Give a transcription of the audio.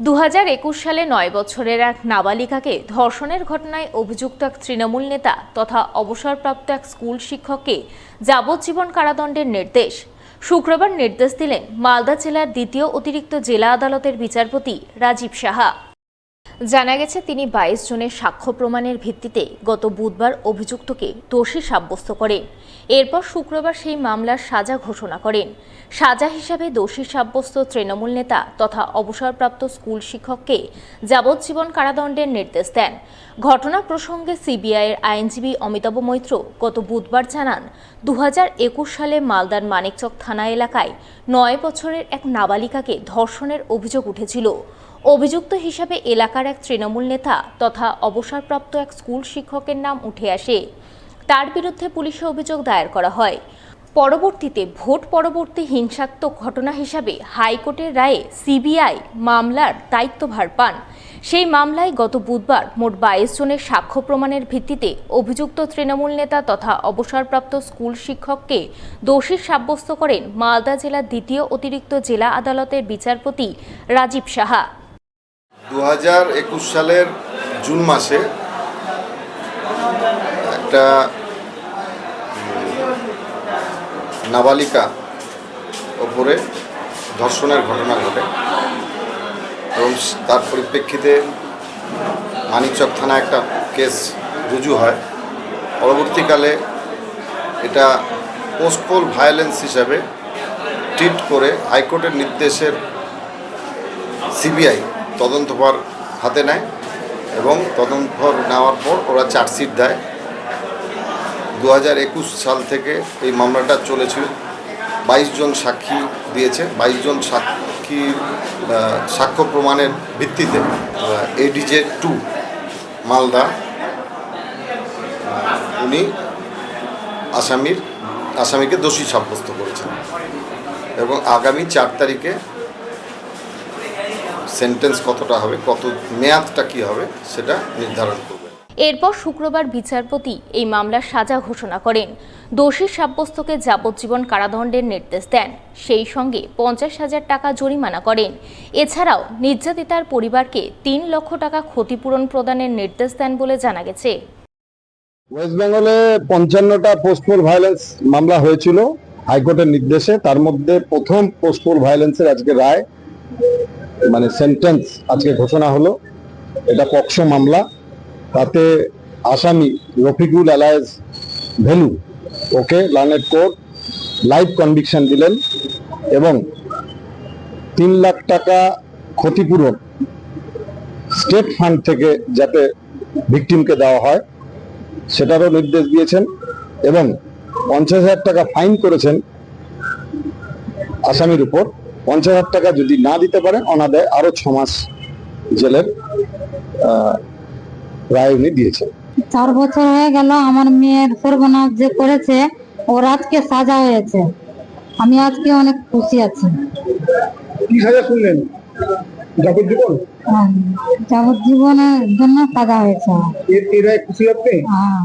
দু সালে নয় বছরের এক নাবালিকাকে ধর্ষণের ঘটনায় অভিযুক্ত এক তৃণমূল নেতা তথা অবসরপ্রাপ্ত এক স্কুল শিক্ষককে যাবজ্জীবন কারাদণ্ডের নির্দেশ। শুক্রবার নির্দেশ দিলেন মালদা জেলার দ্বিতীয় অতিরিক্ত জেলা আদালতের বিচারপতি রাজীব সাহা। জানা গেছে তিনি বাইশ জনের সাক্ষ্য প্রমাণের ভিত্তিতে গত বুধবার অভিযুক্তকে দোষী সাব্যস্ত করেন। এরপর শুক্রবার সেই মামলার সাজা ঘোষণা করেন। সাজা হিসাবে দোষী সাব্যস্ত তৃণমূল নেতা তথা অবসরপ্রাপ্ত স্কুল শিক্ষককে যাবজ্জীবন কারাদণ্ডের নির্দেশ দেন। ঘটনা প্রসঙ্গে সিবিআইয়ের আইনজীবী অমিতাভ মৈত্র গত বুধবার জানান দু হাজার একুশ সালে মালদার মানিকচক থানা এলাকায় নয় বছরের এক নাবালিকাকে ধর্ষণের অভিযোগ উঠেছিল। অভিযুক্ত হিসাবে এলাকার এক তৃণমূল নেতা তথা অবসরপ্রাপ্ত এক স্কুল শিক্ষকের নাম উঠে আসে। তার বিরুদ্ধে পুলিশে অভিযোগ দায়ের করা হয়। পরবর্তীতে ভোট পরবর্তী হিংসাত্মক ঘটনা হিসাবে হাইকোর্টের রায়ে সিবিআই মামলার দায়িত্বভার পান। সেই মামলায় গত বুধবার মোট বাইশ জনের সাক্ষ্য প্রমাণের ভিত্তিতে অভিযুক্ত তৃণমূল নেতা তথা অবসরপ্রাপ্ত স্কুল শিক্ষককে দোষী সাব্যস্ত করেন মালদা জেলার দ্বিতীয় অতিরিক্ত জেলা আদালতের বিচারপতি রাজীব সাহা। দু হাজার একুশ সালের জুন মাসে একটা নাবালিকা ওপরে ধর্ষণের ঘটনা ঘটে এবং তার পরিপ্রেক্ষিতে মানিকচক থানায় একটা কেস রুজু হয়। পরবর্তীকালে এটা পোস্টপোল ভায়োলেন্স হিসাবে ট্রিট করে হাইকোর্টের নির্দেশের সিবিআই তদন্তভার হাতে নেয় এবং তদন্তভার নেওয়ার পর ওরা চার্জশিট দেয়। দু একুশ সাল থেকে এই মামলাটা চলেছিল। বাইশ জন সাক্ষী দিয়েছে। বাইশ জন সাক্ষী সাক্ষ্য প্রমাণের ভিত্তিতে এডিজে টু মালদা উনি আসামির, আসামিকে দোষী সাব্যস্ত করেছেন। এবং আগামী চার তারিখে সেন্টেন্স কতটা হবে কত মেয়াদটা কি হবে সেটা নির্ধারণ করবে এরপর শুক্রবার বিচারপতি এই মামলার সাজা ঘোষণা করেন। দোষী সাব্যস্তকে যাবজ্জীবন কারাদণ্ডের নির্দেশ দেন। সেই সঙ্গে পঞ্চাশ হাজার টাকা জরিমানা করেন। এছাড়াও নির্যাতিতার পরিবারকে তিন লক্ষ টাকা ক্ষতিপূরণ প্রদানের নির্দেশ দেন বলে জানা গেছে। ওয়েস্ট বেঙ্গলে পঞ্চান্নটা পোস্টপোল ভায়োলেন্স মামলা হয়েছিল হাইকোর্টের নির্দেশে। তার মধ্যে প্রথম পোস্টপোল ভায়োলেন্সের আজকে রায়। মানে সেন্টেন্স আজকে ঘোষণা হলো। এটা পক্সো মামলা, তাতে আসামি রফিকুল অ্যালায়েন্স ভেলু okay learned court live conviction দিলেন এবং তিন লাখ টাকা ক্ষতিপূরণ স্টেট ফান্ড থেকে যাতে ভিকটিমকে দেওয়া হয়, সেটারও নির্দেশ দিয়েছেন এবং পঞ্চাশ হাজার টাকা ফাইন করেছেন আসামির উপর। পঞ্চাশ হাজার টাকা যদি না দিতে পারেন অনাদায় আরও ছ মাস জেলের আহ, রায় উনি দিয়েছেন। চার বছর হয়ে গেল আমার মেয়ের সর্বনাশ যে করেছে ওর আজকে সাজা হয়েছে। আমি আজকে অনেক খুশি আছি। কি সাজা শুনলেন? যাবজ্জীবন? হ্যাঁ, যাবজ্জীবনের জন্য সাজা হয়েছে। এর রায় খুশি আপনি? হ্যাঁ।